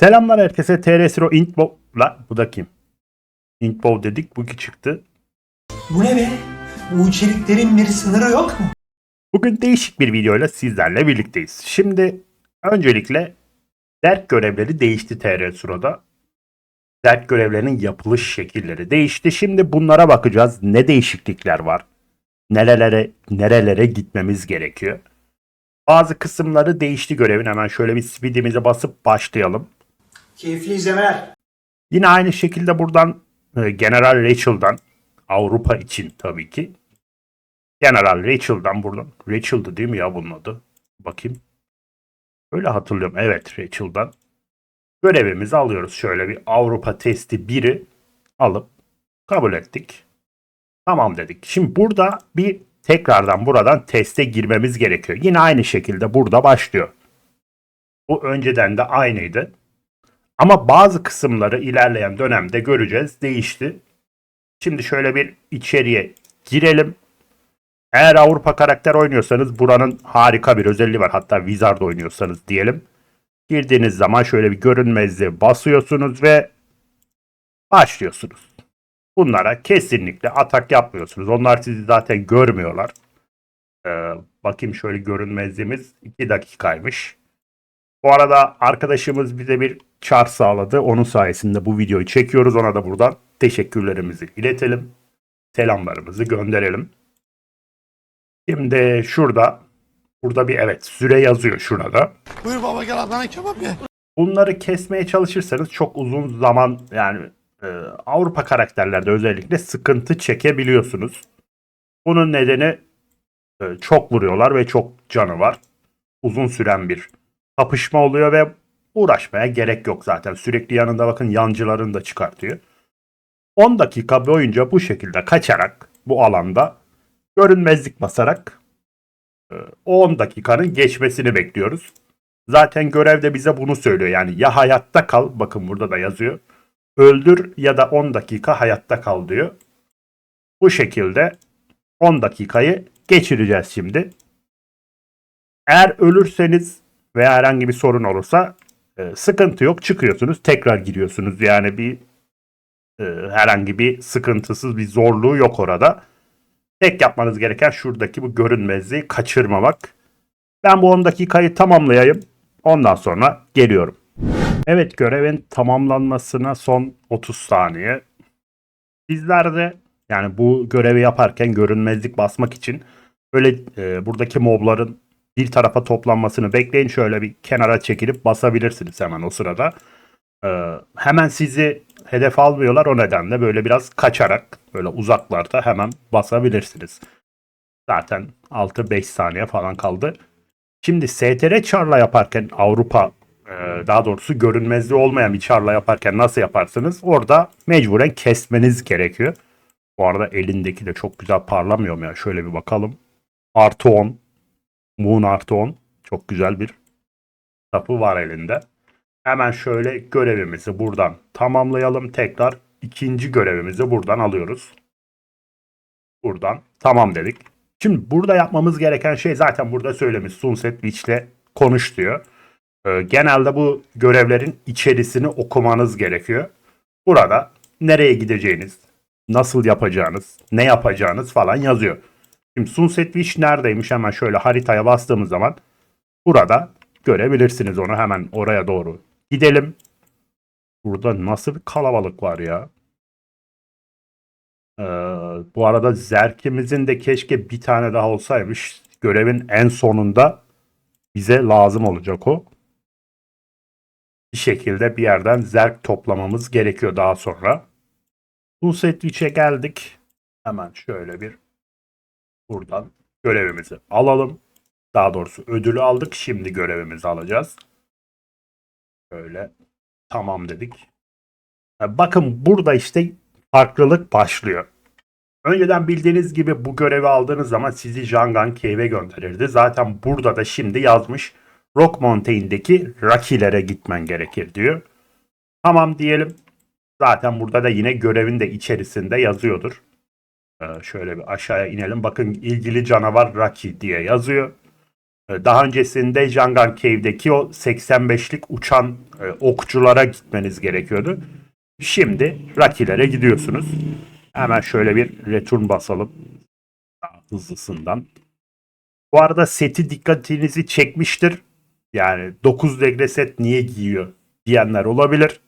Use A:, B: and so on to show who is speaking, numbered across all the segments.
A: Selamlar herkese. TR0 Intbo... La bu da kim? Intbo dedik. Bu ki çıktı.
B: Bu ne be? Bu içeriklerin bir sınırı yok mu?
A: Bugün değişik bir videoyla sizlerle birlikteyiz. Şimdi öncelikle dert görevleri değişti TR0'da. Dert görevlerinin yapılış şekilleri değişti. Şimdi bunlara bakacağız. Ne değişiklikler var? Nerelere nerelere gitmemiz gerekiyor? Bazı kısımları değişti görevin. Hemen şöyle bir speedimize basıp başlayalım.
B: Keyifli izlemeler.
A: Yine aynı şekilde buradan e, General Rachel'dan Avrupa için tabii ki. General Rachel'dan buradan. Rachel'dı değil mi ya bunun adı? Bakayım. Öyle hatırlıyorum. Evet Rachel'dan. Görevimizi alıyoruz. Şöyle bir Avrupa testi 1'i alıp kabul ettik. Tamam dedik. Şimdi burada bir tekrardan buradan teste girmemiz gerekiyor. Yine aynı şekilde burada başlıyor. Bu önceden de aynıydı. Ama bazı kısımları ilerleyen dönemde göreceğiz. Değişti. Şimdi şöyle bir içeriye girelim. Eğer Avrupa karakter oynuyorsanız buranın harika bir özelliği var. Hatta Wizard oynuyorsanız diyelim. Girdiğiniz zaman şöyle bir görünmezliğe basıyorsunuz ve başlıyorsunuz. Bunlara kesinlikle atak yapmıyorsunuz. Onlar sizi zaten görmüyorlar. Ee, bakayım şöyle görünmezliğimiz 2 dakikaymış. Bu arada arkadaşımız bize bir çar sağladı. Onun sayesinde bu videoyu çekiyoruz. Ona da buradan teşekkürlerimizi iletelim. Selamlarımızı gönderelim. Şimdi şurada burada bir evet süre yazıyor şurada.
C: Buyur baba gel ablana kebap ye.
A: Bunları kesmeye çalışırsanız çok uzun zaman yani e, Avrupa karakterlerde özellikle sıkıntı çekebiliyorsunuz. Bunun nedeni e, çok vuruyorlar ve çok canı var. Uzun süren bir kapışma oluyor ve uğraşmaya gerek yok zaten. Sürekli yanında bakın yancılarını da çıkartıyor. 10 dakika boyunca bu şekilde kaçarak bu alanda görünmezlik basarak e, o 10 dakikanın geçmesini bekliyoruz. Zaten görevde bize bunu söylüyor. Yani ya hayatta kal, bakın burada da yazıyor. Öldür ya da 10 dakika hayatta kal diyor. Bu şekilde 10 dakikayı geçireceğiz şimdi. Eğer ölürseniz veya herhangi bir sorun olursa e, sıkıntı yok. Çıkıyorsunuz, tekrar giriyorsunuz. Yani bir e, herhangi bir sıkıntısız bir zorluğu yok orada. Tek yapmanız gereken şuradaki bu görünmezliği kaçırmamak. Ben bu 10 dakikayı tamamlayayım. Ondan sonra geliyorum. Evet görevin tamamlanmasına son 30 saniye. Bizler de yani bu görevi yaparken görünmezlik basmak için böyle e, buradaki mobların bir tarafa toplanmasını bekleyin. Şöyle bir kenara çekilip basabilirsiniz hemen o sırada. Ee, hemen sizi hedef almıyorlar o nedenle böyle biraz kaçarak böyle uzaklarda hemen basabilirsiniz. Zaten 6-5 saniye falan kaldı. Şimdi STR charla yaparken Avrupa e, daha doğrusu görünmezliği olmayan bir charla yaparken nasıl yaparsınız? Orada mecburen kesmeniz gerekiyor. Bu arada elindeki de çok güzel parlamıyor mu ya? Şöyle bir bakalım. Artı 10. Moon artı 10. Çok güzel bir tapı var elinde. Hemen şöyle görevimizi buradan tamamlayalım. Tekrar ikinci görevimizi buradan alıyoruz. Buradan tamam dedik. Şimdi burada yapmamız gereken şey zaten burada söylemiş. Sunset Witch'le konuş diyor. Ee, genelde bu görevlerin içerisini okumanız gerekiyor. Burada nereye gideceğiniz, nasıl yapacağınız, ne yapacağınız falan yazıyor. Şimdi Sunset Witch neredeymiş hemen şöyle haritaya bastığımız zaman burada görebilirsiniz onu hemen oraya doğru gidelim. Burada nasıl bir kalabalık var ya. Ee, bu arada Zerk'imizin de keşke bir tane daha olsaymış. Görevin en sonunda bize lazım olacak o. Bir şekilde bir yerden Zerk toplamamız gerekiyor daha sonra. Sunset Witch'e geldik. Hemen şöyle bir buradan görevimizi alalım. Daha doğrusu ödülü aldık. Şimdi görevimizi alacağız. Şöyle tamam dedik. Bakın burada işte farklılık başlıyor. Önceden bildiğiniz gibi bu görevi aldığınız zaman sizi Jangan Cave'e gönderirdi. Zaten burada da şimdi yazmış Rock Mountain'deki Rocky'lere gitmen gerekir diyor. Tamam diyelim. Zaten burada da yine görevin de içerisinde yazıyordur. Ee, şöyle bir aşağıya inelim. Bakın ilgili canavar Rocky diye yazıyor. E, Daha öncesinde Jangan Cave'deki o 85'lik uçan e, okçulara gitmeniz gerekiyordu. Şimdi Rocky'lere gidiyorsunuz. Hemen şöyle bir return basalım. Hızlısından. Bu arada seti dikkatinizi çekmiştir. Yani 9 degre set niye giyiyor diyenler olabilir.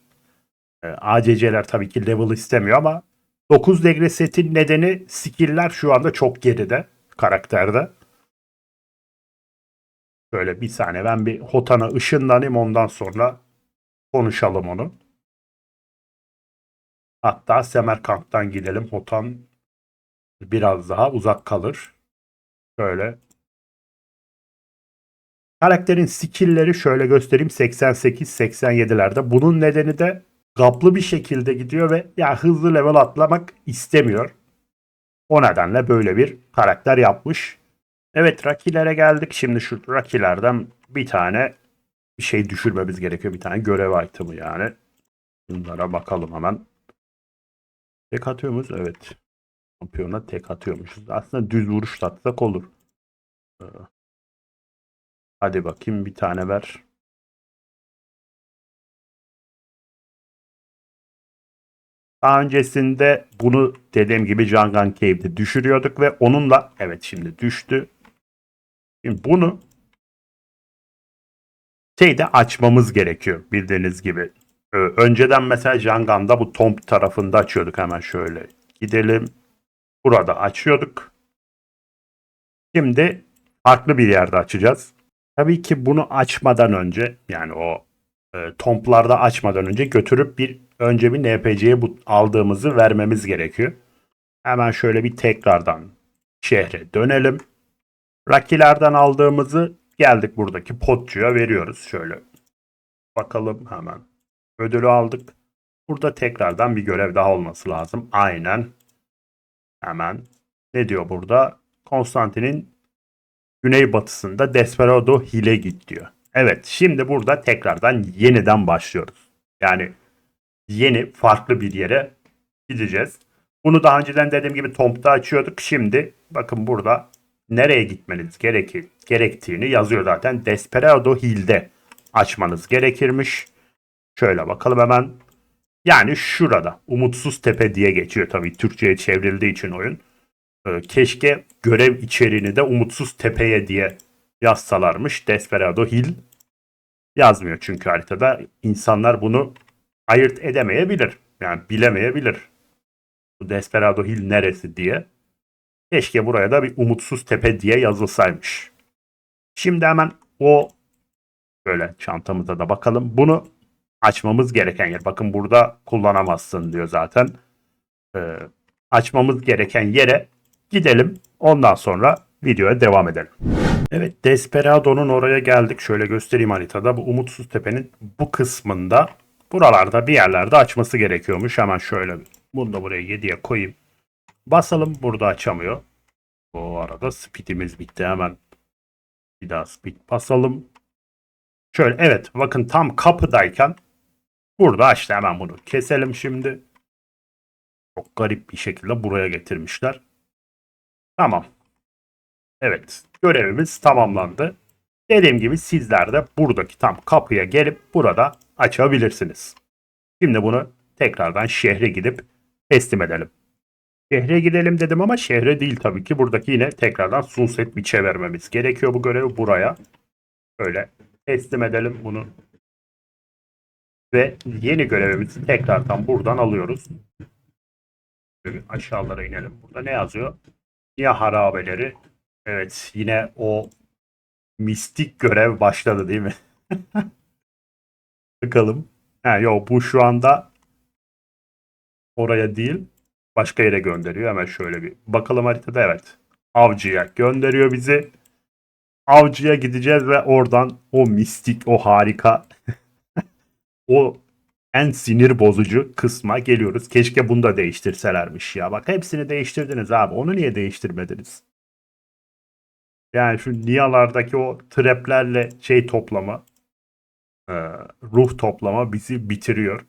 A: E, ACC'ler tabii ki level istemiyor ama 9 degre setin nedeni skill'ler şu anda çok geride karakterde. Böyle bir saniye ben bir Hotan'a ışınlanayım ondan sonra konuşalım onu. Hatta Semerkant'tan gidelim. Hotan biraz daha uzak kalır. Şöyle. Karakterin skill'leri şöyle göstereyim 88-87'lerde. Bunun nedeni de gaplı bir şekilde gidiyor ve ya hızlı level atlamak istemiyor. O nedenle böyle bir karakter yapmış. Evet rakilere geldik. Şimdi şu rakilerden bir tane bir şey düşürmemiz gerekiyor. Bir tane görev item'ı yani. Bunlara bakalım hemen. Tek atıyor muyuz? Evet. Şampiyona tek atıyormuşuz. Aslında düz vuruş da atsak olur. Ee, Hadi bakayım bir tane ver. Daha öncesinde bunu dediğim gibi Jangan Cave'de düşürüyorduk ve onunla evet şimdi düştü. Şimdi bunu şeyde açmamız gerekiyor bildiğiniz gibi. Ee, Önceden mesela Jangan'da bu Tomb tarafında açıyorduk hemen şöyle. Gidelim. Burada açıyorduk. Şimdi farklı bir yerde açacağız. Tabii ki bunu açmadan önce yani o e, tomplarda açmadan önce götürüp bir önce bir NPC'ye bu aldığımızı vermemiz gerekiyor. Hemen şöyle bir tekrardan şehre dönelim. Rakilerden aldığımızı geldik buradaki potçuya veriyoruz. Şöyle bakalım hemen. Ödülü aldık. Burada tekrardan bir görev daha olması lazım. Aynen. Hemen. Ne diyor burada? Konstantin'in güneybatısında Desperado Hill'e git diyor. Evet şimdi burada tekrardan yeniden başlıyoruz. Yani yeni farklı bir yere gideceğiz. Bunu daha önceden dediğim gibi Tomp'ta açıyorduk. Şimdi bakın burada nereye gitmeniz gerekir, gerektiğini yazıyor zaten. Desperado Hill'de açmanız gerekirmiş. Şöyle bakalım hemen. Yani şurada Umutsuz Tepe diye geçiyor tabii Türkçe'ye çevrildiği için oyun. Ee, Keşke görev içeriğini de Umutsuz Tepe'ye diye yazsalarmış. Desperado Hill yazmıyor çünkü haritada. İnsanlar bunu ayırt edemeyebilir. Yani bilemeyebilir. Bu Desperado Hill neresi diye. Keşke buraya da bir Umutsuz Tepe diye yazılsaymış. Şimdi hemen o böyle çantamıza da bakalım. Bunu açmamız gereken yer. Bakın burada kullanamazsın diyor zaten. Ee, açmamız gereken yere gidelim. Ondan sonra videoya devam edelim. Evet Desperado'nun oraya geldik. Şöyle göstereyim haritada. Bu Umutsuz Tepe'nin bu kısmında buralarda bir yerlerde açması gerekiyormuş. Hemen şöyle bunu da buraya 7'ye koyayım. Basalım burada açamıyor. Bu arada speedimiz bitti hemen. Bir daha speed basalım. Şöyle evet bakın tam kapıdayken burada açtı hemen bunu keselim şimdi. Çok garip bir şekilde buraya getirmişler. Tamam. Evet. Görevimiz tamamlandı. Dediğim gibi sizler de buradaki tam kapıya gelip burada açabilirsiniz. Şimdi bunu tekrardan şehre gidip teslim edelim. Şehre gidelim dedim ama şehre değil tabii ki. Buradaki yine tekrardan sunset biçe vermemiz gerekiyor bu görevi buraya. Öyle teslim edelim bunu. Ve yeni görevimizi tekrardan buradan alıyoruz. Bir aşağılara inelim. Burada ne yazıyor? Niye harabeleri? Evet yine o mistik görev başladı değil mi? Bakalım. Ha, yok bu şu anda oraya değil başka yere gönderiyor. Hemen şöyle bir bakalım haritada evet. Avcıya gönderiyor bizi. Avcıya gideceğiz ve oradan o mistik, o harika, o en sinir bozucu kısma geliyoruz. Keşke bunu da değiştirselermiş ya. Bak hepsini değiştirdiniz abi. Onu niye değiştirmediniz? Yani şu Niyalardaki o traplerle şey toplama, e, ruh toplama bizi bitiriyor.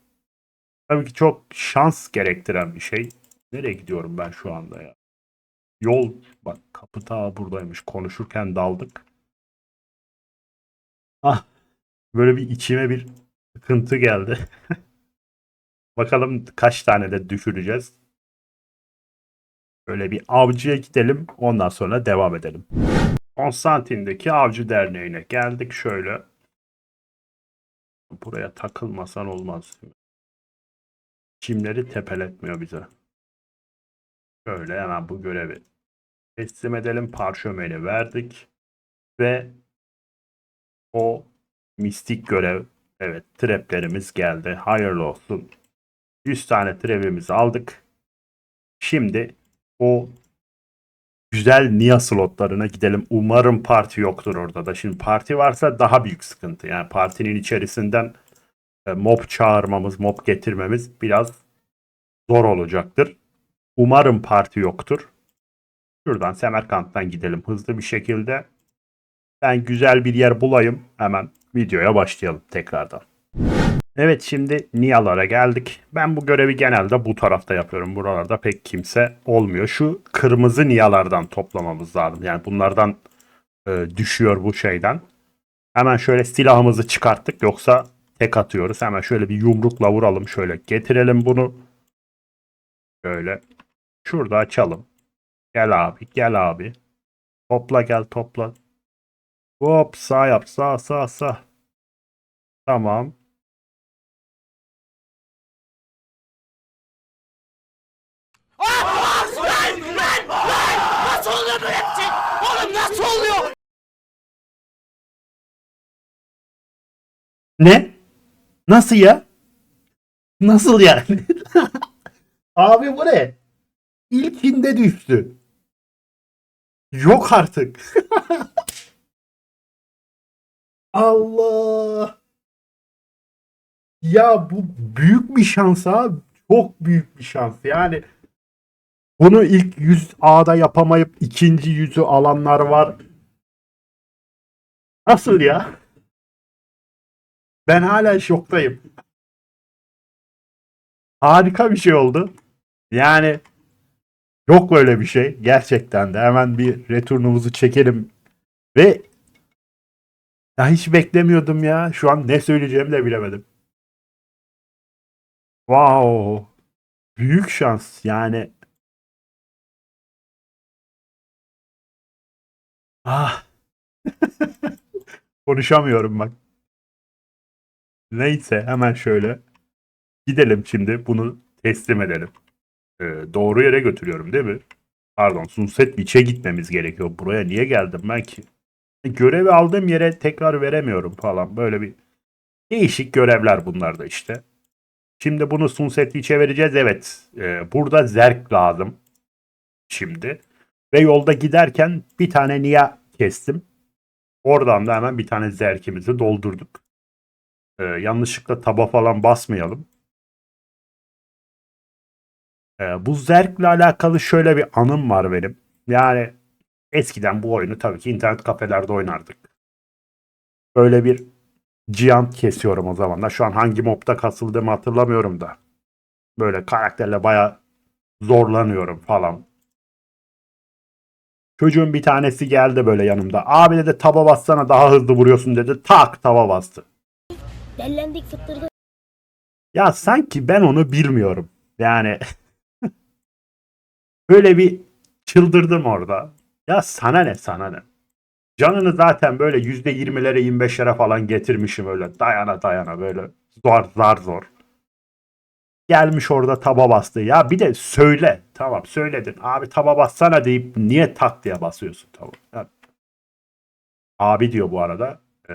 A: Tabii ki çok şans gerektiren bir şey. Nereye gidiyorum ben şu anda ya? Yol bak kapı ta buradaymış. Konuşurken daldık. Ah böyle bir içime bir sıkıntı geldi. Bakalım kaç tane de düşüreceğiz. Böyle bir avcıya gidelim. Ondan sonra devam edelim. Konstantin'deki Avcı Derneği'ne geldik şöyle. Buraya takılmasan olmaz. Çimleri tepeletmiyor bize. Şöyle hemen bu görevi teslim edelim. Parşömeni verdik. Ve o mistik görev evet traplerimiz geldi. Hayırlı olsun. 100 tane trap'imizi aldık. Şimdi o güzel Nia slotlarına gidelim. Umarım parti yoktur orada da. Şimdi parti varsa daha büyük sıkıntı. Yani partinin içerisinden e, mob çağırmamız, mob getirmemiz biraz zor olacaktır. Umarım parti yoktur. Şuradan Semerkant'tan gidelim hızlı bir şekilde. Ben güzel bir yer bulayım. Hemen videoya başlayalım tekrardan. Evet şimdi Niyalara geldik. Ben bu görevi genelde bu tarafta yapıyorum. Buralarda pek kimse olmuyor. Şu kırmızı Niyalardan toplamamız lazım. Yani bunlardan e, düşüyor bu şeyden. Hemen şöyle silahımızı çıkarttık. Yoksa tek atıyoruz. Hemen şöyle bir yumrukla vuralım. Şöyle getirelim bunu. Şöyle. Şurada açalım. Gel abi gel abi. Topla gel topla. Hop sağ yap sağ sağ sağ. Tamam.
C: Nasıl oluyor böyle bir şey? Oğlum nasıl oluyor?
A: Ne? Nasıl ya? Nasıl yani? Abi bu ne? İlkinde düştü. Yok artık. Allah. Ya bu büyük bir şans abi. Çok büyük bir şans. Yani bunu ilk 100 A'da yapamayıp ikinci yüzü alanlar var. Nasıl ya? Ben hala şoktayım. Harika bir şey oldu. Yani yok böyle bir şey. Gerçekten de hemen bir returnumuzu çekelim. Ve ya hiç beklemiyordum ya. Şu an ne söyleyeceğimi de bilemedim. Wow. Büyük şans yani. Ah. Konuşamıyorum bak. Neyse hemen şöyle gidelim şimdi bunu teslim edelim. Ee, doğru yere götürüyorum değil mi? Pardon Sunset Beach'e gitmemiz gerekiyor. Buraya niye geldim ben ki? Görevi aldığım yere tekrar veremiyorum falan. Böyle bir değişik görevler bunlar da işte. Şimdi bunu Sunset Beach'e vereceğiz. Evet. Ee, burada zerk lazım. Şimdi. Ve yolda giderken bir tane Nia kestim. Oradan da hemen bir tane zerkimizi doldurduk. Ee, yanlışlıkla taba falan basmayalım. Ee, bu zerkle alakalı şöyle bir anım var benim. Yani eskiden bu oyunu tabii ki internet kafelerde oynardık. Böyle bir Giant kesiyorum o zamanlar. Şu an hangi mobda kasıldığımı hatırlamıyorum da. Böyle karakterle baya zorlanıyorum falan. Çocuğun bir tanesi geldi böyle yanımda. Abi dedi taba bassana daha hızlı vuruyorsun dedi. Tak tava bastı.
D: Dellendik fıttırdık.
A: Ya sanki ben onu bilmiyorum. Yani böyle bir çıldırdım orada. Ya sana ne sana ne? Canını zaten böyle yüzde yirmilere 25'lere falan getirmişim öyle dayana dayana böyle zor zar zor. Gelmiş orada taba bastı. Ya bir de söyle. Tamam söyledin. Abi taba bassana deyip niye tak diye basıyorsun taba? Ya- abi diyor bu arada. Ee,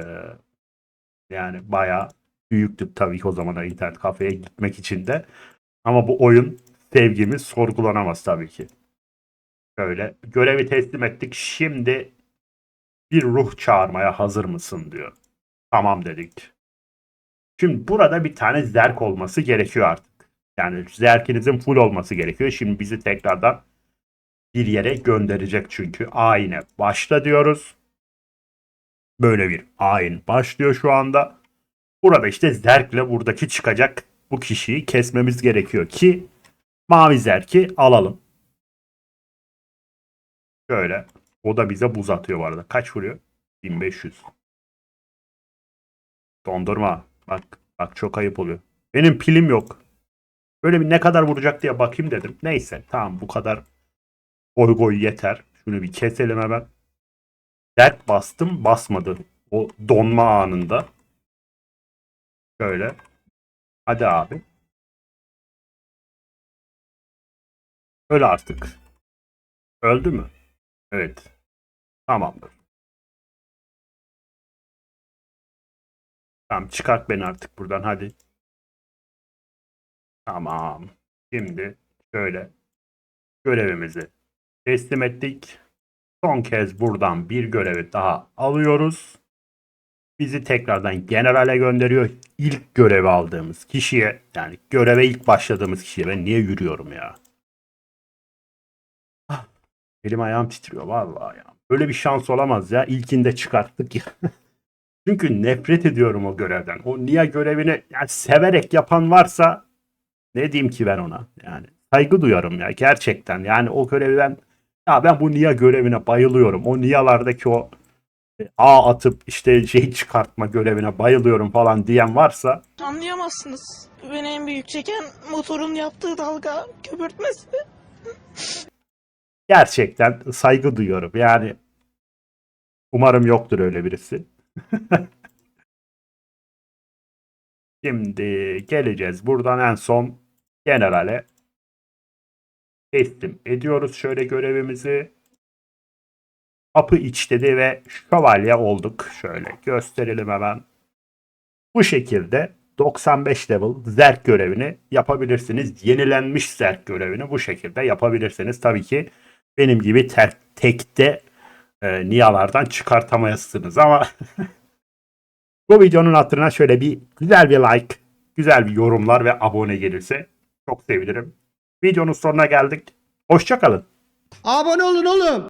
A: yani bayağı büyüktü tabii ki o zaman internet kafeye gitmek için de. Ama bu oyun sevgimiz sorgulanamaz tabii ki. Böyle görevi teslim ettik. Şimdi bir ruh çağırmaya hazır mısın diyor. Tamam dedik. Şimdi burada bir tane zerk olması gerekiyor artık. Yani zerkinizin full olması gerekiyor. Şimdi bizi tekrardan bir yere gönderecek çünkü. Ayine başla diyoruz. Böyle bir ayin başlıyor şu anda. Burada işte zerkle buradaki çıkacak bu kişiyi kesmemiz gerekiyor ki mavi zerki alalım. Şöyle. O da bize buz atıyor bu arada. Kaç vuruyor? 1500. Dondurma. Bak bak çok ayıp oluyor. Benim pilim yok. Böyle bir ne kadar vuracak diye bakayım dedim. Neyse tamam bu kadar goy goy yeter. Şunu bir keselim hemen. Dert bastım basmadı. O donma anında. Şöyle. Hadi abi. Öl artık. Öldü mü? Evet. Tamamdır. Tamam çıkart beni artık buradan hadi. Tamam. Şimdi şöyle görevimizi teslim ettik. Son kez buradan bir görevi daha alıyoruz. Bizi tekrardan generale gönderiyor. İlk görevi aldığımız kişiye yani göreve ilk başladığımız kişiye ben niye yürüyorum ya? Ah, Elim ayağım titriyor vallahi ya. Böyle bir şans olamaz ya. İlkinde çıkarttık ya. Çünkü nefret ediyorum o görevden. O Nia görevini yani severek yapan varsa ne diyeyim ki ben ona? Yani saygı duyarım ya gerçekten. Yani o görevi ben ya ben bu Nia görevine bayılıyorum. O Nia'lardaki o e, ağ atıp işte şey çıkartma görevine bayılıyorum falan diyen varsa
E: Anlayamazsınız. Beni en büyük çeken motorun yaptığı dalga köpürtmesi.
A: gerçekten saygı duyuyorum. Yani umarım yoktur öyle birisi. Şimdi geleceğiz. Buradan en son generale teslim ediyoruz şöyle görevimizi. Kapı iç dedi ve şövalye olduk. Şöyle gösterelim hemen. Bu şekilde 95 level zerk görevini yapabilirsiniz. Yenilenmiş zerk görevini bu şekilde yapabilirsiniz. Tabii ki benim gibi ter- tekte e, niyalardan çıkartamayasınız ama bu videonun hatırına şöyle bir güzel bir like, güzel bir yorumlar ve abone gelirse çok sevinirim. Videonun sonuna geldik. Hoşçakalın.
F: Abone olun oğlum.